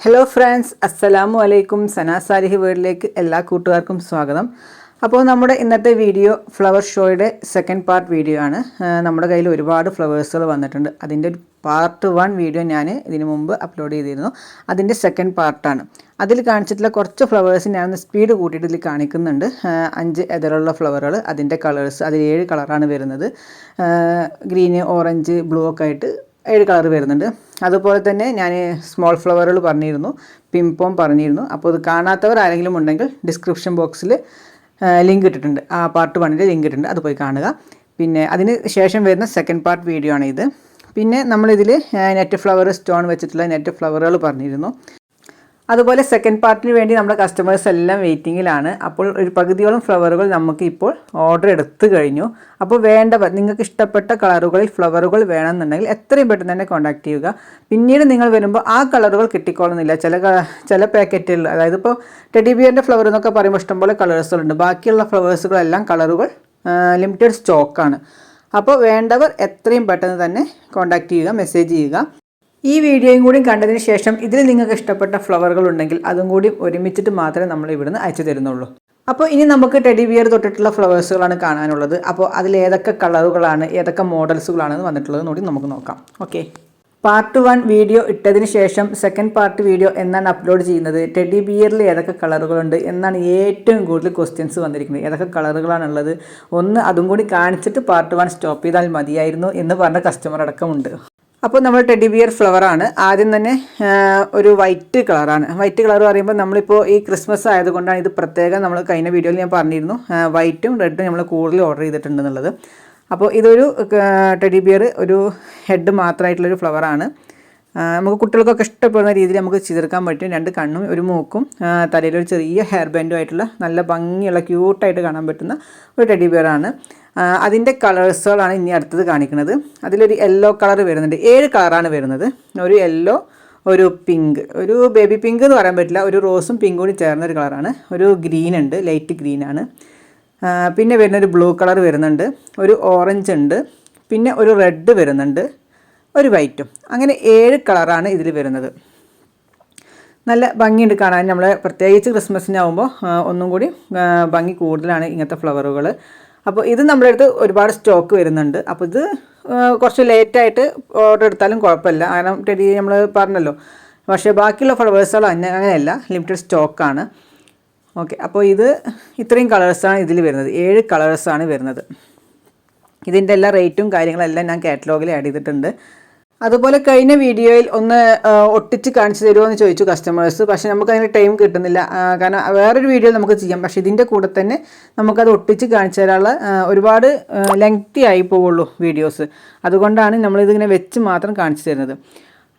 Hello friends അസ്സലാമു അലൈക്കും സനാ Salih വേർഡിലേക്ക് എല്ലാ കൂട്ടുകാർക്കും സ്വാഗതം. അപ്പോൾ നമ്മുടെ ഇന്നത്തെ വീഡിയോ ഫ്ലവർ ഷോയുടെ സെക്കൻഡ് പാർട്ട് വീഡിയോ ആണ്. നമ്മുടെ കയ്യിൽ ഒരുപാട് ഫ്ലവേഴ്സുകൾ വന്നിട്ടുണ്ട്. അതിന്റെ ഒരു പാർട്ട് വൺ വീഡിയോ ഞാൻ ഇതിനു മുമ്പ് അപ്ലോഡ് ചെയ്തിരുന്നു. അതിന്റെ സെക്കൻഡ് പാർട്ടാണ് അതിൽ കാണിച്ചിട്ടുള്ള കുറച്ച് ഫ്ലവേഴ്സ് ഞാനൊന്ന് സ്പീഡ് കൂട്ടിയിട്ട് ഇതിൽ കാണിക്കുന്നുണ്ട്. അഞ്ച് എതിരുള്ള ഫ്ലവറുകൾ അതിന്റെ കളേഴ്സ് അതിൽ ഏഴ് കളറാണ് വരുന്നത്. ഗ്രീന് ഓറഞ്ച് ബ്ലൂ ഒക്കെ ആയിട്ട് ഏഴ് കളർ വരുന്നുണ്ട്. അതുപോലെ തന്നെ ഞാൻ സ്മോൾ ഫ്ലവറുകൾ പറഞ്ഞിരുന്നു പിംപോം പറഞ്ഞിരുന്നു. അപ്പോൾ ഇത് കാണാത്തവർ ആരെങ്കിലും ഉണ്ടെങ്കിൽ ഡിസ്ക്രിപ്ഷൻ ബോക്സിൽ ലിങ്ക് ഇട്ടിട്ടുണ്ട്. ആ പാർട്ട് വണ്ണിന്റെ ലിങ്ക് ഇട്ടിട്ടുണ്ട്. അത് പോയി കാണുക. പിന്നെ അതിന് ശേഷം വരുന്ന സെക്കൻഡ് പാർട്ട് വീഡിയോ ആണ് ഇത് പിന്നെ നമ്മളിതിൽ നെറ്റ് ഫ്ലവർ സ്റ്റോൺ വെച്ചിട്ടുള്ള നെറ്റ് ഫ്ലവറുകൾ പറഞ്ഞിരുന്നു. അതുപോലെ സെക്കൻഡ് പാർട്ടിന് വേണ്ടി നമ്മുടെ കസ്റ്റമേഴ്സ് എല്ലാം വെയിറ്റിങ്ങിലാണ് അപ്പോൾ ഒരു പകുതിയോളം ഫ്ലവറുകൾ നമുക്ക് ഇപ്പോൾ ഓർഡർ എടുത്തു കഴിഞ്ഞു. അപ്പോൾ വേണ്ടവർ നിങ്ങൾക്ക് ഇഷ്ടപ്പെട്ട കളറുകളിൽ ഫ്ലവറുകൾ വേണമെന്നുണ്ടെങ്കിൽ എത്രയും പെട്ടെന്ന് തന്നെ കോൺടാക്ട് ചെയ്യുക. പിന്നീട് നിങ്ങൾ വരുമ്പോൾ ആ കളറുകൾ കിട്ടിക്കോളുന്നില്ല. ചില ചില പാക്കറ്റുകൾ അതായത് ഇപ്പോൾ ടെഡി ബിയറിന്റെ ഫ്ലവർ എന്നൊക്കെ പറയുമ്പോൾ ഇഷ്ടംപോലെ കളേഴ്സുകളുണ്ട് ബാക്കിയുള്ള ഫ്ലവേഴ്സുകളെല്ലാം കളറുകൾ ലിമിറ്റഡ് സ്റ്റോക്കാണ് അപ്പോൾ വേണ്ടവർ എത്രയും പെട്ടെന്ന് തന്നെ കോൺടാക്ട് ചെയ്യുക മെസ്സേജ് ചെയ്യുക. ഈ വീഡിയോയും കൂടി കണ്ടതിന് ശേഷം ഇതിൽ നിങ്ങൾക്ക് ഇഷ്ടപ്പെട്ട ഫ്ലവറുകൾ ഉണ്ടെങ്കിൽ അതും കൂടി ഒരുമിച്ചിട്ട് മാത്രമേ നമ്മൾ ഇവിടുന്ന് അയച്ചു തരുന്നുള്ളൂ. അപ്പോൾ ഇനി നമുക്ക് ടെഡി ബിയർ തൊട്ടിട്ടുള്ള ഫ്ലവേഴ്സുകളാണ് കാണാനുള്ളത്. അപ്പോൾ അതിൽ ഏതൊക്കെ കളറുകളാണ് ഏതൊക്കെ മോഡൽസുകളാണെന്ന് വന്നിട്ടുള്ളത് കൂടി നമുക്ക് നോക്കാം. ഓക്കെ. പാർട്ട് വൺ വീഡിയോ ഇട്ടതിന് ശേഷം സെക്കൻഡ് പാർട്ട് വീഡിയോ എന്നാണ് അപ്ലോഡ് ചെയ്യുന്നത്. ടെഡി ബിയറിൽ ഏതൊക്കെ കളറുകളുണ്ട് എന്നാണ് ഏറ്റവും കൂടുതൽ ക്വസ്റ്റ്യൻസ് വന്നിരിക്കുന്നത്. ഏതൊക്കെ കളറുകളാണുള്ളത്? ഒന്ന് അതും കൂടി കാണിച്ചിട്ട് പാർട്ട് വൺ സ്റ്റോപ്പ് ചെയ്താൽ മതിയായിരുന്നു എന്ന് പറഞ്ഞ കസ്റ്റമർ അടക്കമുണ്ട്. അപ്പോൾ നമ്മൾ ടെഡി ബിയർ ഫ്ലവറാണ്. ആദ്യം തന്നെ ഒരു വൈറ്റ് കളറാണ്. വൈറ്റ് കളർ പറയുമ്പോൾ നമ്മളിപ്പോൾ ഈ ക്രിസ്മസ് ആയതുകൊണ്ടാണ് ഇത് പ്രത്യേകം നമ്മൾ കഴിഞ്ഞ വീഡിയോയിൽ ഞാൻ പറഞ്ഞിരുന്നു. വൈറ്റും റെഡും നമ്മൾ കൂടുതൽ ഓർഡർ ചെയ്തിട്ടുണ്ടെന്നുള്ളത്. അപ്പോൾ ഇതൊരു ടെഡി ബിയർ ഒരു ഹെഡ് മാത്രമായിട്ടുള്ളൊരു ഫ്ലവറാണ്. നമുക്ക് കുട്ടികൾക്കൊക്കെ ഇഷ്ടപ്പെടുന്ന രീതിയിൽ നമുക്ക് ചെയ്തെടുക്കാൻ പറ്റും. രണ്ട് കണ്ണും ഒരു മൂക്കും തലയിലൊരു ചെറിയ ഹെയർ ബാൻഡും ആയിട്ടുള്ള നല്ല ഭംഗിയുള്ള ക്യൂട്ടായിട്ട് കാണാൻ പറ്റുന്ന ഒരു ടെഡി ബിയറാണ്. അതിന്റെ കളേഴ്സുകളാണ് ഇനി അടുത്തത് കാണിക്കുന്നത്. അതിലൊരു യെല്ലോ കളർ വരുന്നുണ്ട്. ഏഴ് കളറാണ് വരുന്നത്. ഒരു യെല്ലോ ഒരു പിങ്ക്. ഒരു ബേബി പിങ്ക് എന്ന് പറയാൻ പറ്റില്ല. ഒരു റോസും പിങ്കും കൂടി ചേർന്ന ഒരു കളറാണ്. ഒരു ഗ്രീൻ ഉണ്ട്. ലൈറ്റ് ഗ്രീൻ ആണ്. പിന്നെ വരുന്ന ഒരു ബ്ലൂ കളർ വരുന്നുണ്ട്. ഒരു ഓറഞ്ച് ഉണ്ട്. പിന്നെ ഒരു റെഡ് വരുന്നുണ്ട്. ഒരു വൈറ്റും. അങ്ങനെ ഏഴ് കളറാണ് ഇതിൽ വരുന്നത്. നല്ല ഭംഗിയുണ്ട് കാണാൻ. നമ്മൾ പ്രത്യേകിച്ച് ക്രിസ്മസിനാവുമ്പോൾ ഒന്നും കൂടി ഭംഗി കൂടുതലാണ് ഇങ്ങനത്തെ ഫ്ലവറുകൾ. അപ്പോൾ ഇത് നമ്മുടെ അടുത്ത് ഒരുപാട് സ്റ്റോക്ക് വരുന്നുണ്ട്. അപ്പോൾ ഇത് കുറച്ച് ലേറ്റായിട്ട് ഓർഡർ എടുത്താലും കുഴപ്പമില്ല. കാരണം ടെഡി നമ്മൾ പറഞ്ഞല്ലോ പക്ഷേ ബാക്കിയുള്ള ഫ്ലവേഴ്സുകൾ അങ്ങനെ അങ്ങനെയല്ല ലിമിറ്റഡ് സ്റ്റോക്കാണ് ഓക്കെ അപ്പോൾ ഇത് ഇത്രയും കളേഴ്സാണ് ഇതിൽ വരുന്നത്. ഏഴ് കളേഴ്സാണ് വരുന്നത്. ഇതിന്റെ എല്ലാ റേറ്റും കാര്യങ്ങളെല്ലാം ഞാൻ കാറ്റലോഗിൽ ആഡ് ചെയ്തിട്ടുണ്ട്. അതുപോലെ കഴിഞ്ഞ വീഡിയോയിൽ ഒന്ന് ഒട്ടിച്ച് കാണിച്ചു തരുമോ എന്ന് ചോദിച്ചു കസ്റ്റമേഴ്സ് പക്ഷേ നമുക്ക് അതിന് ടൈം കിട്ടുന്നില്ല കാരണം വേറൊരു വീഡിയോ നമുക്ക് ചെയ്യാം. പക്ഷേ ഇതിന്റെ കൂടെ തന്നെ നമുക്കത് ഒട്ടിച്ച് കാണിച്ചു തരാനുള്ള ഒരുപാട് ലെങ്തി ആയി പോവുള്ളൂ വീഡിയോസ് അതുകൊണ്ടാണ് നമ്മളിതിങ്ങനെ വെച്ച് മാത്രം കാണിച്ചു തരുന്നത്.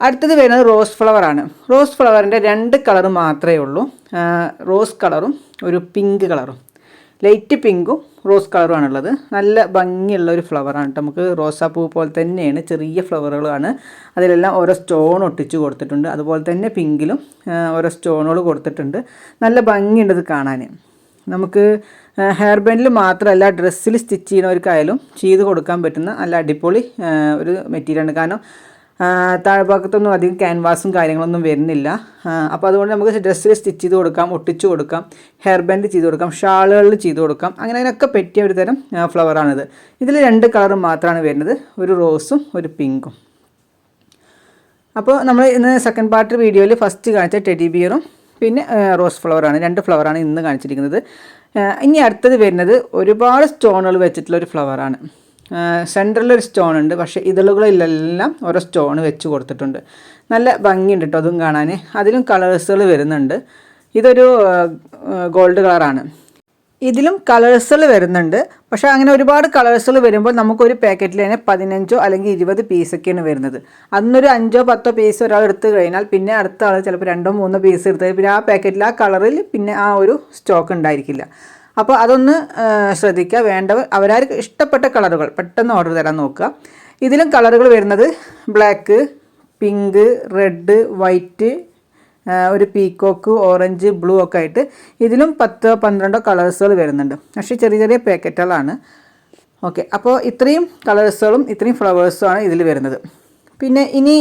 അടുത്തത് വരുന്നത് റോസ് ഫ്ലവറാണ് റോസ് ഫ്ലവറിന്റെ രണ്ട് കളർ മാത്രമേ ഉള്ളൂ. റോസ് കളറും ഒരു പിങ്ക് കളറും ലൈറ്റ് പിങ്കും റോസ് കളറുമാണുള്ളത് നല്ല ഭംഗിയുള്ള ഒരു ഫ്ലവറാണ് കേട്ടോ നമുക്ക് റോസാപ്പൂ പോലെ തന്നെയാണ് ചെറിയ ഫ്ലവറുകളാണ് അതിലെല്ലാം ഓരോ സ്റ്റോൺ ഒട്ടിച്ച് കൊടുത്തിട്ടുണ്ട്. അതുപോലെ തന്നെ പിങ്കിലും ഓരോ സ്റ്റോണുകൾ കൊടുത്തിട്ടുണ്ട്. നല്ല ഭംഗിയുണ്ട് കാണാൻ. നമുക്ക് ഹെയർ ബാൻഡിൽ മാത്രമല്ല ഡ്രസ്സിൽ സ്റ്റിച്ച് ചെയ്യുന്നവർക്കായാലും ചെയ്ത് കൊടുക്കാൻ പറ്റുന്ന നല്ല അടിപൊളി ഒരു മെറ്റീരിയലാണ് കാരണം താഴ്ഭാഗത്തൊന്നും അധികം ക്യാൻവാസും കാര്യങ്ങളൊന്നും വരുന്നില്ല. അപ്പോൾ അതുകൊണ്ട് നമുക്ക് ഡ്രസ്സിൽ സ്റ്റിച്ച് ചെയ്ത് കൊടുക്കാം ഒട്ടിച്ച് കൊടുക്കാം ഹെയർ ബാൻഡ് ചെയ്ത് കൊടുക്കാം ഷാളുകളിൽ ചെയ്ത് കൊടുക്കാം. അങ്ങനെ അതിനൊക്കെ പറ്റിയ ഒരു തരം ഫ്ലവറാണിത് ഇതിൽ രണ്ട് കളർ മാത്രമാണ് വരുന്നത് ഒരു റോസും ഒരു പിങ്കും അപ്പോൾ നമ്മൾ ഇന്ന് സെക്കൻഡ് പാർട്ട് വീഡിയോയിൽ ഫസ്റ്റ് കാണിച്ച ടെഡി ബിയറും പിന്നെ റോസ് ഫ്ലവറാണ് രണ്ട് ഫ്ലവറാണ് ഇന്ന് കാണിച്ചിരിക്കുന്നത്. ഇനി അടുത്തത് വരുന്നത് ഒരുപാട് സ്റ്റോണുകൾ വെച്ചിട്ടുള്ള ഒരു ഫ്ലവറാണ് സെന്ററിൽ ഒരു സ്റ്റോൺ ഉണ്ട് പക്ഷേ ഇതളുകളിലെല്ലാം ഓരോ സ്റ്റോൺ വെച്ച് കൊടുത്തിട്ടുണ്ട്. നല്ല ഭംഗിയുണ്ട് കേട്ടോ അതും കാണാൻ അതിലും കളേഴ്സുകൾ വരുന്നുണ്ട്. ഇതൊരു ഗോൾഡ് കളറാണ് ഇതിലും കളേഴ്സുകൾ വരുന്നുണ്ട്. പക്ഷേ അങ്ങനെ ഒരുപാട് കളേഴ്സുകൾ വരുമ്പോൾ നമുക്കൊരു പാക്കറ്റിൽ തന്നെ പതിനഞ്ചോ അല്ലെങ്കിൽ ഇരുപത് പീസൊക്കെയാണ് വരുന്നത്. അന്നൊരു അഞ്ചോ പത്തോ പീസ് ഒരാൾ എടുത്ത് കഴിഞ്ഞാൽ പിന്നെ അടുത്ത ആൾ ചിലപ്പോൾ രണ്ടോ മൂന്നോ പീസ് എടുത്ത് പിന്നെ ആ പാക്കറ്റിൽ ആ കളറിൽ പിന്നെ ആ ഒരു സ്റ്റോക്ക് ഉണ്ടായിരിക്കില്ല. അപ്പോൾ അതൊന്ന് ശ്രദ്ധിക്കുക. വേണ്ടവർ അവരാർക്ക് ഇഷ്ടപ്പെട്ട കളറുകൾ പെട്ടെന്ന് ഓർഡർ തരാൻ നോക്കുക. ഇതിലും കളറുകൾ വരുന്നത് ബ്ലാക്ക് പിങ്ക് റെഡ് വൈറ്റ് ഒരു പീക്കോക്ക് ഓറഞ്ച് ബ്ലൂ ഒക്കെ ആയിട്ട് ഇതിലും പത്തോ പന്ത്രണ്ടോ കളേഴ്സുകൾ വരുന്നുണ്ട്. പക്ഷേ ചെറിയ ചെറിയ പാക്കറ്റുകളാണ് ഓക്കെ അപ്പോൾ ഇത്രയും കളേഴ്സുകളും ഇത്രയും ഫ്ലവേഴ്സുമാണ് ഇതിൽ വരുന്നത്. പിന്നെ ഇനി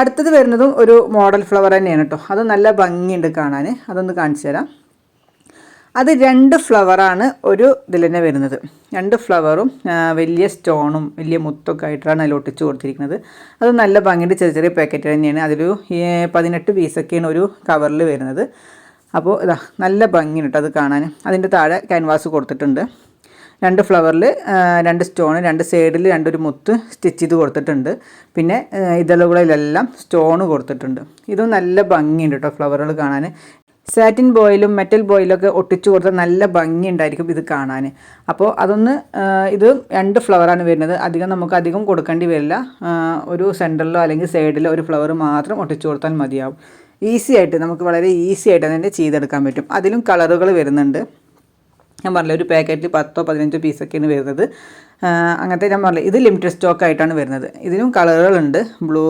അടുത്തത് വരുന്നതും ഒരു മോഡൽ ഫ്ലവർ തന്നെയാണ് കേട്ടോ അത് നല്ല ഭംഗിയുണ്ട് കാണാൻ. അതൊന്ന് കാണിച്ചു തരാം. അത് രണ്ട് ഫ്ലവറാണ് ഒരു ഇതിൽ തന്നെ വരുന്നത്. രണ്ട് ഫ്ലവറും വലിയ സ്റ്റോണും വലിയ മുത്തൊക്കെ ആയിട്ടാണ് അതിൽ ഒട്ടിച്ച് കൊടുത്തിരിക്കുന്നത്. അത് നല്ല ഭംഗിയുടെ ചെറിയ ചെറിയ പാക്കറ്റ് തന്നെയാണ്. അതിലൊരു പതിനെട്ട് പീസൊക്കെയാണ് ഒരു കവറിൽ വരുന്നത്. അപ്പോൾ ഇതാ നല്ല ഭംഗിയുണ്ട് കേട്ടോ അത് കാണാൻ. അതിന്റെ താഴെ ക്യാൻവാസ് കൊടുത്തിട്ടുണ്ട്. രണ്ട് ഫ്ലവറിൽ രണ്ട് സ്റ്റോൺ രണ്ട് സൈഡിൽ രണ്ടൊരു മുത്ത് സ്റ്റിച്ച് ചെയ്ത് കൊടുത്തിട്ടുണ്ട്. പിന്നെ ഇതളുകളിലെല്ലാം സ്റ്റോൺ കൊടുത്തിട്ടുണ്ട്. ഇതും നല്ല ഭംഗിയുണ്ട് കേട്ടോ ഫ്ലവറുകൾ കാണാൻ. സാറ്റിൻ ബോയിലും മെറ്റൽ ബോയിലും ഒക്കെ ഒട്ടിച്ചു കൊടുത്താൽ നല്ല ഭംഗി ഉണ്ടായിരിക്കും ഇത് കാണാൻ അപ്പോൾ അതൊന്ന് ഇത് രണ്ട് ഫ്ലവറാണ് വരുന്നത്. അധികം നമുക്ക് അധികം കൊടുക്കേണ്ടി വരില്ല. ഒരു സെന്ററിലോ അല്ലെങ്കിൽ സൈഡിലോ ഒരു ഫ്ലവർ മാത്രം ഒട്ടിച്ചു കൊടുത്താൽ മതിയാവും. ഈസി ആയിട്ട് നമുക്ക് വളരെ ഈസി ആയിട്ട് അതിന്റെ ചെയ്തെടുക്കാൻ പറ്റും. അതിലും കളറുകൾ വരുന്നുണ്ട്. ഞാൻ പറഞ്ഞില്ല ഒരു പാക്കറ്റിൽ പത്തോ പതിനഞ്ചോ പീസൊക്കെയാണ് വരുന്നത്. അങ്ങനത്തെ ഞാൻ പറഞ്ഞില്ല ഇത് ലിമിറ്റഡ് സ്റ്റോക്ക് ആയിട്ടാണ് വരുന്നത്. ഇതിനും കളറുകളുണ്ട്. ബ്ലൂ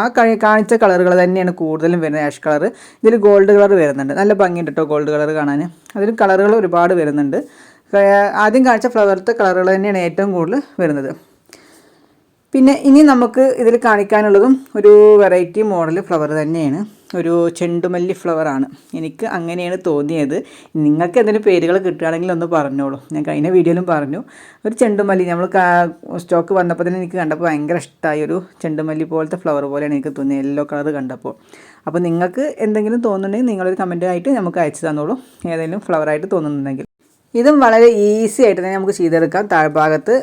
ആ കാണിച്ച കളറുകൾ തന്നെയാണ് കൂടുതലും വരുന്നത് ആഷ് കളർ. ഇതിൽ ഗോൾഡ് കളർ വരുന്നുണ്ട്. നല്ല ഭംഗിയുണ്ട് കേട്ടോ ഗോൾഡ് കളർ കാണാൻ. അതിന് കളറുകൾ ഒരുപാട് വരുന്നുണ്ട്. ആദ്യം കാണിച്ച ഫ്ലവറിലത്തെ കളറുകൾ തന്നെയാണ് ഏറ്റവും കൂടുതൽ വരുന്നത്. പിന്നെ ഇനി നമുക്ക് ഇതിൽ കാണിക്കാനുള്ളതും ഒരു വെറൈറ്റി മോഡൽ ഫ്ലവർ തന്നെയാണ്. ഒരു ചെണ്ടുമല്ലി ഫ്ലവറാണ് എനിക്ക് അങ്ങനെയാണ് തോന്നിയത്. നിങ്ങൾക്ക് എന്തെങ്കിലും പേരുകൾ കിട്ടുകയാണെങ്കിൽ ഒന്ന് പറഞ്ഞോളൂ. ഞാൻ കഴിഞ്ഞ വീഡിയോയിലും പറഞ്ഞു. ഒരു ചെണ്ടുമല്ലി നമ്മൾ സ്റ്റോക്ക് വന്നപ്പോൾ തന്നെ എനിക്ക് കണ്ടപ്പോൾ ഭയങ്കര ഇഷ്ടമായി. ഒരു ചെണ്ടുമല്ലി പോലത്തെ ഫ്ലവർ പോലെയാണ് എനിക്ക് തോന്നിയത്. യെല്ലോ കളർ കണ്ടപ്പോൾ. അപ്പോൾ നിങ്ങൾക്ക് എന്തെങ്കിലും തോന്നുന്നുണ്ടെങ്കിൽ നിങ്ങളൊരു കമന്റായിട്ട് നമുക്ക് അയച്ചു തന്നോളൂ. ഏതെങ്കിലും ഫ്ലവറായിട്ട് തോന്നുന്നുണ്ടെങ്കിൽ. ഇതും വളരെ ഈസി ആയിട്ട് തന്നെ നമുക്ക് ചെയ്തെടുക്കാം. താഴ്ഭാഗത്ത്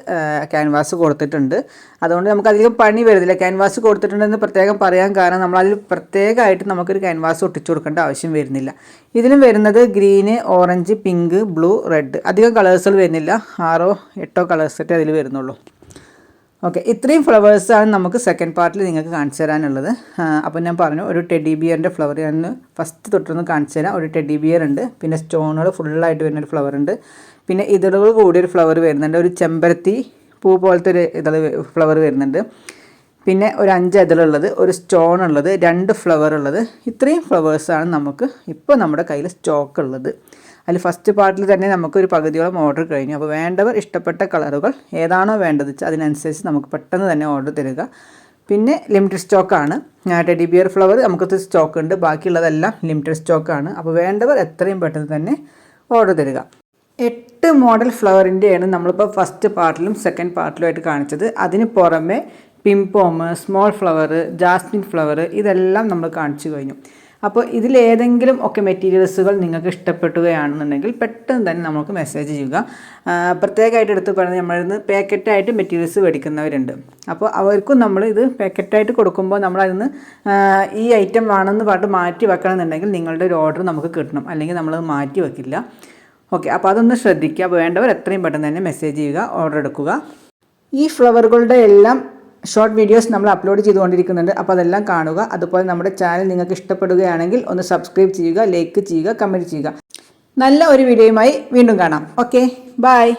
ക്യാൻവാസ് കൊടുത്തിട്ടുണ്ട്. അതുകൊണ്ട് നമുക്ക് അധികം പണി വരുന്നില്ല ക്യാൻവാസ് കൊടുത്തിട്ടുണ്ടെന്ന് പ്രത്യേകം പറയാൻ കാരണം നമ്മൾ അതിൽ പ്രത്യേകമായിട്ട് നമുക്കൊരു ക്യാൻവാസ് ഒട്ടിച്ചു കൊടുക്കേണ്ട ആവശ്യം വരുന്നില്ല. ഇതിലും വരുന്നത് green orange pink blue red അധികം കളേഴ്സുകൾ വരുന്നില്ല. ആറോ എട്ടോ കളേഴ്സൊക്കെ അതിൽ വരുന്നുള്ളൂ. ഓക്കെ ഇത്രയും ഫ്ലവേഴ്സാണ് നമുക്ക് സെക്കൻഡ് പാർട്ടിൽ നിങ്ങൾക്ക് കാണിച്ചു തരാനുള്ളത്. അപ്പോൾ ഞാൻ പറഞ്ഞു ഒരു ടെഡി ബിയറിന്റെ ഫ്ലവർ ഞാൻ ഫസ്റ്റ് തൊട്ടൊന്ന് കാണിച്ചു തരാം. ഒരു ടെഡി ബിയർ ഉണ്ട് പിന്നെ സ്റ്റോണുകൾ ഫുള്ളായിട്ട് വരുന്നൊരു ഫ്ലവർ ഉണ്ട്. പിന്നെ ഇതളുകൾ കൂടിയൊരു ഫ്ലവർ വരുന്നുണ്ട്. ഒരു ചെമ്പരത്തി പൂ പോലത്തെ ഒരു ഇതൾ ഫ്ലവർ വരുന്നുണ്ട്. പിന്നെ ഒരു അഞ്ച് ഇതളുള്ളത് ഒരു സ്റ്റോൺ ഉള്ളത് രണ്ട് ഫ്ലവർ ഉള്ളത്. ഇത്രയും ഫ്ലവേഴ്സാണ് നമുക്ക് ഇപ്പോൾ നമ്മുടെ കയ്യിൽ സ്റ്റോക്ക് ഉള്ളത്. അതിൽ ഫസ്റ്റ് പാർട്ടിൽ തന്നെ നമുക്കൊരു പകുതിയോളം ഓർഡർ കഴിഞ്ഞു. അപ്പോൾ വേണ്ടവർ ഇഷ്ടപ്പെട്ട കളറുകൾ ഏതാണോ വേണ്ടത് വെച്ചാൽ അതിനനുസരിച്ച് നമുക്ക് പെട്ടെന്ന് തന്നെ ഓർഡർ തരിക. പിന്നെ ലിമിറ്റഡ് സ്റ്റോക്കാണ് ടെഡി ബിയർ ഫ്ലവർ നമുക്ക് സ്റ്റോക്ക് ഉണ്ട്. ബാക്കിയുള്ളതെല്ലാം ലിമിറ്റഡ് സ്റ്റോക്കാണ് അപ്പോൾ വേണ്ടവർ എത്രയും പെട്ടെന്ന് തന്നെ ഓർഡർ തരിക. എട്ട് മോഡൽ ഫ്ലവറിന്റെയാണ് നമ്മളിപ്പോൾ ഫസ്റ്റ് പാർട്ടിലും സെക്കൻഡ് പാർട്ടിലുമായിട്ട് കാണിച്ചത്. അതിന് പുറമെ pompom small flower jasmine flower ഇതെല്ലാം നമ്മൾ കാണിച്ചു കഴിഞ്ഞു. അപ്പോൾ ഇതിലേതെങ്കിലും ഒക്കെ മെറ്റീരിയൽസുകൾ നിങ്ങൾക്ക് ഇഷ്ടപ്പെടുകയാണെന്നുണ്ടെങ്കിൽ പെട്ടെന്ന് തന്നെ നമുക്ക് മെസ്സേജ് ചെയ്യുക. പ്രത്യേകമായിട്ട് എടുത്ത് പറഞ്ഞാൽ നമ്മളിന്ന് പാക്കറ്റായിട്ട് മെറ്റീരിയൽസ് മേടിക്കുന്നവരുണ്ട്. അപ്പോൾ അവർക്കും നമ്മൾ ഇത് പാക്കറ്റായിട്ട് കൊടുക്കുമ്പോൾ നമ്മൾ അതിന് ഈ ഐറ്റം വേണമെന്ന് പറഞ്ഞിട്ട് മാറ്റി വെക്കണമെന്നുണ്ടെങ്കിൽ നിങ്ങളുടെ ഒരു ഓർഡർ നമുക്ക് കിട്ടണം. അല്ലെങ്കിൽ നമ്മളത് മാറ്റി വെക്കില്ല. ഓക്കെ അപ്പോൾ അതൊന്ന് ശ്രദ്ധിക്കുക. വേണ്ടവർ എത്രയും പെട്ടെന്ന് തന്നെ മെസ്സേജ് ചെയ്യുക ഓർഡർ എടുക്കുക. ഈ ഫ്ലവറുകളുടെ എല്ലാം ഷോർട്ട് വീഡിയോസ് നമ്മൾ അപ്ലോഡ് ചെയ്തുകൊണ്ടിരിക്കുന്നുണ്ട്. അപ്പോൾ അതെല്ലാം കാണുക. അതുപോലെ നമ്മുടെ ചാനൽ നിങ്ങൾക്ക് ഇഷ്ടപ്പെടുകയാണെങ്കിൽ ഒന്ന് സബ്സ്ക്രൈബ് ചെയ്യുക ലൈക്ക് ചെയ്യുക കമന്റ് ചെയ്യുക. നല്ല ഒരു വീഡിയോയുമായി വീണ്ടും കാണാം. Okay bye